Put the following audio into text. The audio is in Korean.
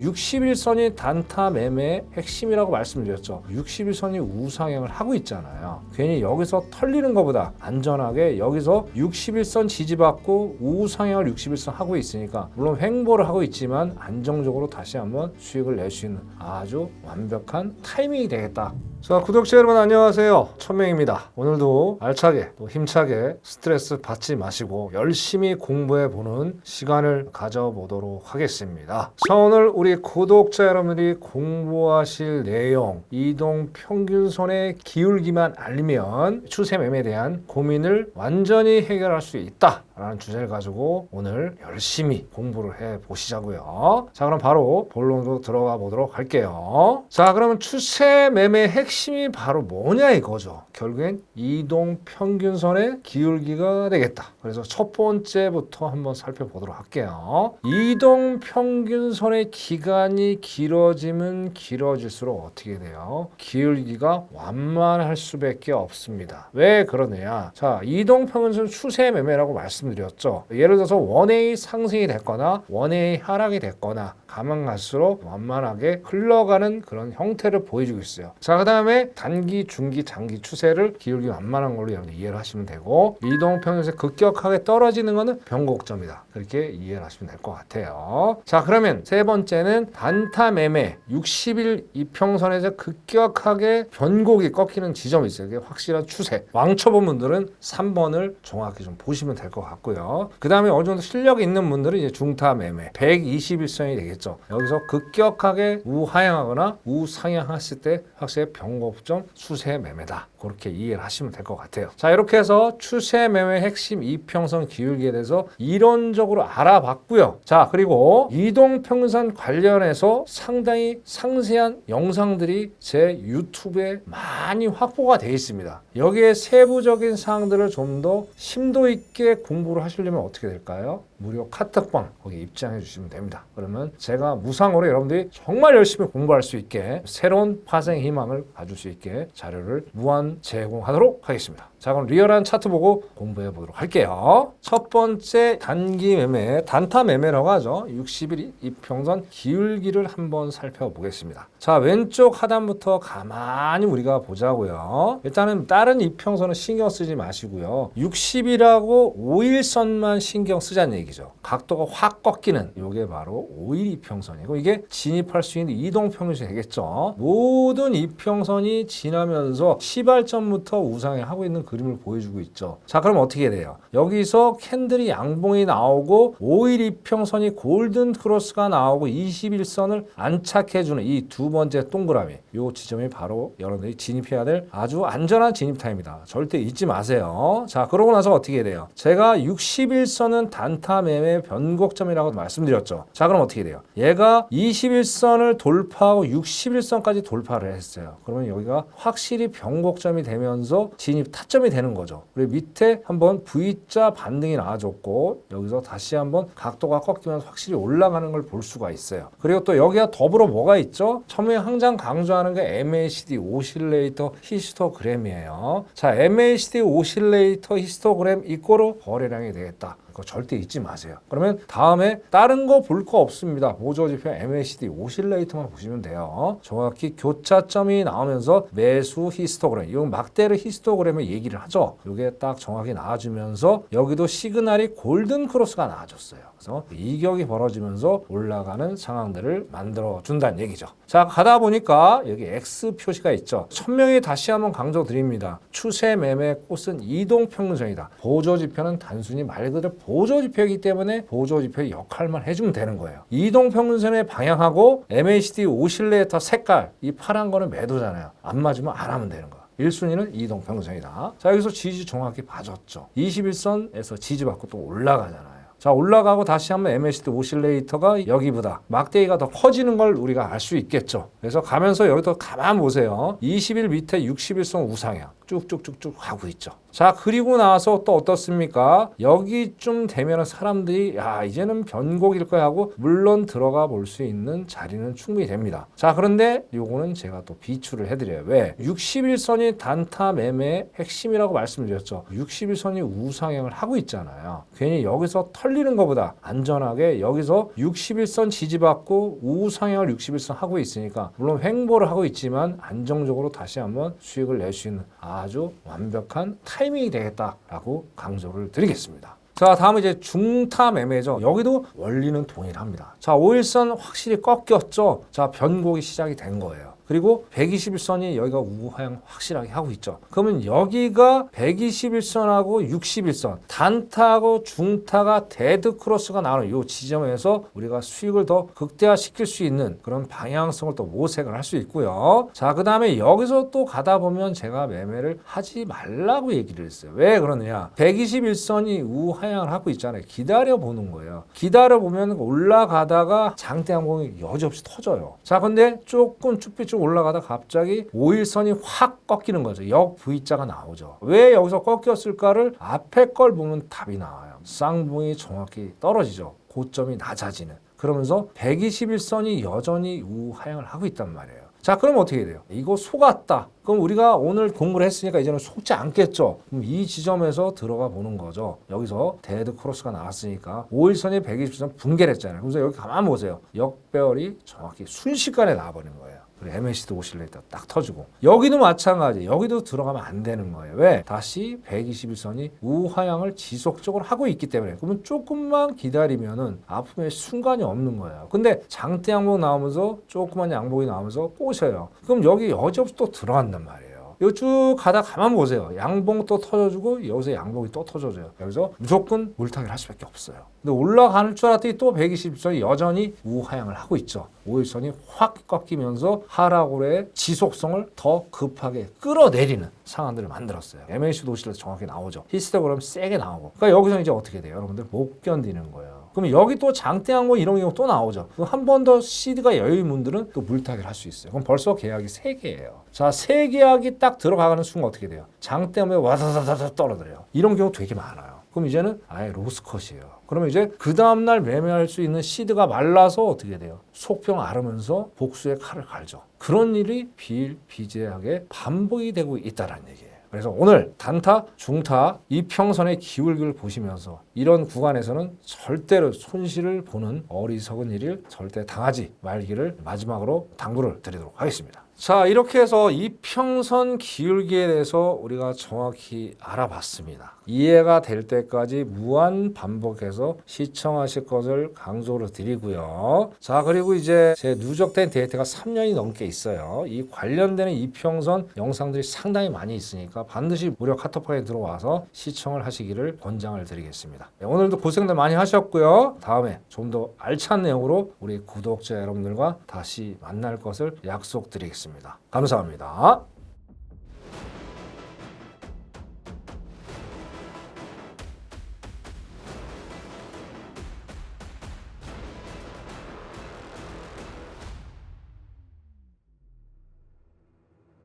61선이 단타 매매의 핵심이라고 말씀드렸죠. 61선이 우상향을 하고 있잖아요. 괜히 여기서 털리는 것보다 안전하게 여기서 61선 지지받고 우상향을 61선 하고 있으니까 물론 횡보를 하고 있지만 안정적으로 다시 한번 수익을 낼 수 있는 아주 완벽한 타이밍이 되겠다. 자 구독자 여러분 안녕하세요 천명입니다 오늘도 알차게 또 힘차게 스트레스 받지 마시고 열심히 공부해 보는 시간을 가져보도록 하겠습니다 자 오늘 우리 구독자 여러분들이 공부하실 내용 이동 평균선의 기울기만 알면 추세 매매에 대한 고민을 완전히 해결할 수 있다 라는 주제를 가지고 오늘 열심히 공부를 해 보시자고요 자 그럼 바로 본론으로 들어가 보도록 할게요 자 그러면 추세 매매 핵심이 바로 뭐냐 이거죠. 결국엔 이동 평균선의 기울기가 되겠다. 그래서 첫 번째부터 한번 살펴보도록 할게요. 이동 평균선의 기 간이 길어지면 길어질수록 어떻게 돼요? 기울기가 완만할 수밖에 없습니다. 왜 그러느냐? 자, 이동 평균선 추세 매매라고 말씀드렸죠. 예를 들어서 원웨이 상승이 됐거나 원웨이 하락이 됐거나 가만 갈수록 완만하게 흘러가는 그런 형태를 보여주고 있어요. 자, 그 다음에 단기, 중기, 장기 추세를 기울기 완만한 걸로 여러분 이해를 하시면 되고 이동 평균선 급격하게 떨어지는 거는 변곡점이다. 그렇게 이해를 하시면 될 것 같아요. 자, 그러면 세 번째는 단타 매매 60일 이평선에서 급격하게 변곡이 꺾이는 지점이 있어요. 이게 확실한 추세. 왕초보 분들은 3번을 정확히 좀 보시면 될 것 같고요. 그 다음에 어느 정도 실력 있는 분들은 이제 중타 매매 121선이 되겠죠. 여기서 급격하게 우하향하거나 우상향했을 때 확실히 변곡점 추세 매매다. 그렇게 이해를 하시면 될 것 같아요. 자, 이렇게 해서 추세 매매 핵심 이평선 기울기에 대해서 이론적으로 알아봤고요. 자, 그리고 이동 평선 관련 해서 상당히 상세한 영상들이 제 유튜브에 많이 확보가 되어 있습니다. 여기에 세부적인 사항들을 좀 더 심도 있게 공부를 하시려면 어떻게 될까요? 무료 카톡방 거기 입장해 주시면 됩니다. 그러면 제가 무상으로 여러분들이 정말 열심히 공부할 수 있게 새로운 파생 희망을 가질 수 있게 자료를 무한 제공하도록 하겠습니다. 자 그럼 리얼한 차트 보고 공부해 보도록 할게요. 첫 번째 단기 매매, 단타 매매라고 하죠. 60일 이평선 기울기를 한번 살펴보겠습니다. 자 왼쪽 하단부터 가만히 우리가 보자고요. 일단은 다른 이평선은 신경 쓰지 마시고요. 60일하고 5일선만 신경 쓰자는 얘기 죠. 각도가 확 꺾이는 이게 바로 5일 이평선이고 이게 진입할 수 있는 이동 평균선이 되겠죠. 모든 이평선이 지나면서 시발점부터 우상에 하고 있는 그림을 보여주고 있죠. 자, 그럼 어떻게 돼요? 여기서 캔들이 양봉이 나오고 5일 이평선이 골든 크로스가 나오고 21선을 안착해 주는 이 두 번째 동그라미. 이 지점이 바로 여러분들이 진입해야 될 아주 안전한 진입 타임이다. 절대 잊지 마세요. 자, 그러고 나서 어떻게 돼요? 제가 61선은 단타 매매 변곡점이라고 말씀드렸죠. 자, 그럼 어떻게 돼요? 얘가 21선을 돌파하고 61선까지 돌파를 했어요. 그러면 여기가 확실히 변곡점이 되면서 진입 타점이 되는 거죠. 그리고 밑에 한번 V자 반등이 나와줬고 여기서 다시 한번 각도가 꺾이면서 확실히 올라가는 걸 볼 수가 있어요. 그리고 또 여기가 더불어 뭐가 있죠? 처음에 항상 강조하는 게 MACD 오실레이터 히스토그램이에요. 자, MACD 오실레이터 히스토그램 이꼬로 거래량이 되겠다. 그거 절대 잊지 마세요. 그러면 다음에 다른 거 볼 거 없습니다. 보조지표 MACD 오실레이터만 보시면 돼요. 정확히 교차점이 나오면서 매수 히스토그램, 이건 막대르 히스토그램을 얘기를 하죠. 이게 딱 정확히 나와주면서 여기도 시그널이 골든 크로스가 나와줬어요. 그래서 이격이 벌어지면서 올라가는 상황들을 만들어 준다는 얘기죠. 자 가다 보니까 여기 X 표시가 있죠. 천명히 다시 한번 강조드립니다. 추세 매매 꽃은 이동 평균선이다. 보조 지표는 단순히 말 그대로 보조 지표이기 때문에 보조 지표의 역할만 해주면 되는 거예요. 이동 평균선의 방향하고 MACD 오실레이터 색깔 이 파란 거는 매도잖아요. 안 맞으면 안 하면 되는 거야. 1순위는 이동 평균선이다. 자 여기서 지지 정확히 봐줬죠. 21선에서 지지받고 또 올라가잖아요. 자 올라가고 다시 한번 MACD 오실레이터가 여기보다 막대기가 더 커지는 걸 우리가 알 수 있겠죠. 그래서 가면서 여기도 가만 보세요. 20일 밑에 61선 우상향. 쭉쭉쭉쭉 하고 있죠. 자 그리고 나서 또 어떻습니까? 여기쯤 되면 사람들이 야 이제는 변곡일 거야 하고 물론 들어가 볼 수 있는 자리는 충분히 됩니다. 자 그런데 요거는 제가 또 비추를 해드려요. 왜? 61선이 단타 매매의 핵심이라고 말씀드렸죠. 61선이 우상향을 하고 있잖아요. 괜히 여기서 털 리는 것보다 안전하게 여기서 61선 지지받고 우상향을 61선 하고 있으니까 물론 횡보를 하고 있지만 안정적으로 다시 한번 수익을 낼 수 있는 아주 완벽한 타이밍이 되겠다라고 강조를 드리겠습니다. 자, 다음은 이제 중타 매매죠. 여기도 원리는 동일합니다. 자, 5일선 확실히 꺾였죠. 자, 변곡이 시작이 된 거예요. 그리고 121선이 여기가 우하향 확실하게 하고 있죠. 그러면 여기가 121선하고 61선, 단타하고 중타가 데드 크로스가 나오는 이 지점에서 우리가 수익을 더 극대화시킬 수 있는 그런 방향성을 또 모색을 할 수 있고요. 자, 그 다음에 여기서 또 가다 보면 제가 매매를 하지 말라고 얘기를 했어요. 왜 그러느냐? 121선이 우하향을 하고 있잖아요. 기다려 보는 거예요. 기다려 보면 올라가다가 장대 항공이 여지없이 터져요. 자, 근데 조금 쭈삐 쭉 올라가다 갑자기 5일선이 확 꺾이는 거죠. 역 V자가 나오죠. 왜 여기서 꺾였을까를 앞에 걸 보면 답이 나와요. 쌍봉이 정확히 떨어지죠. 고점이 낮아지는. 그러면서 121선이 여전히 우하향을 하고 있단 말이에요. 자, 그럼 어떻게 돼요? 이거 속았다. 그럼 우리가 오늘 공부를 했으니까 이제는 속지 않겠죠. 그럼 이 지점에서 들어가 보는 거죠. 여기서 데드 크로스가 나왔으니까 5일선이 120선 붕괴를 했잖아요. 그래서 여기 가만 보세요. 역배열이 정확히 순식간에 나와버린 거예요. 그리고 MACD 오실레이터 딱 터지고. 여기도 마찬가지. 여기도 들어가면 안 되는 거예요. 왜? 다시 121선이 우하향을 지속적으로 하고 있기 때문에. 그러면 조금만 기다리면은 아픔의 순간이 없는 거예요. 근데 장대 양봉 나오면서 조그만 양봉이 나오면서 꼬셔요. 그럼 여기 여지없이 또 들어간단 말이에요 이거 쭉 가다 가만 보세요. 양봉 또 터져주고 여기서 양봉이 또 터져줘요. 여기서 무조건 물타기를 할 수밖에 없어요. 근데 올라가는 줄 알았더니 또 120선이 여전히 우하향을 하고 있죠. 5일선이 확 꺾이면서 하락으로의 지속성을 더 급하게 끌어내리는 상황들을 만들었어요. MAC 도시에서 정확히 나오죠. 히스토그램 세게 나오고. 그러니까 여기서 이제 어떻게 돼요? 여러분들 못 견디는 거예요. 그럼 여기 또 장대항공 이런 경우 또 나오죠. 한 번 더 시드가 여유인 분들은 또 물타기를 할 수 있어요. 그럼 벌써 계약이 3개예요. 자, 세 계약이 딱 들어가는 순간 어떻게 돼요? 장대함에 와다다다다 떨어져요. 이런 경우 되게 많아요. 그럼 이제는 아예 로스컷이에요. 그러면 이제 그 다음날 매매할 수 있는 시드가 말라서 어떻게 돼요? 속병 앓으면서 복수의 칼을 갈죠. 그런 일이 비일비재하게 반복이 되고 있다는 얘기예요. 그래서 오늘 단타, 중타, 이평선의 기울기를 보시면서 이런 구간에서는 절대로 손실을 보는 어리석은 일을 절대 당하지 말기를 마지막으로 당부를 드리도록 하겠습니다. 자, 이렇게 해서 이평선 기울기에 대해서 우리가 정확히 알아봤습니다. 이해가 될 때까지 무한 반복해서 시청하실 것을 강조를 드리고요. 자, 그리고 이제 제 누적된 데이터가 3년이 넘게 있어요. 이 관련되는 이평선 영상들이 상당히 많이 있으니까 반드시 무료 카톡방에 들어와서 시청을 하시기를 권장을 드리겠습니다. 네, 오늘도 고생들 많이 하셨고요. 다음에 좀 더 알찬 내용으로 우리 구독자 여러분들과 다시 만날 것을 약속드리겠 습니다. 감사합니다.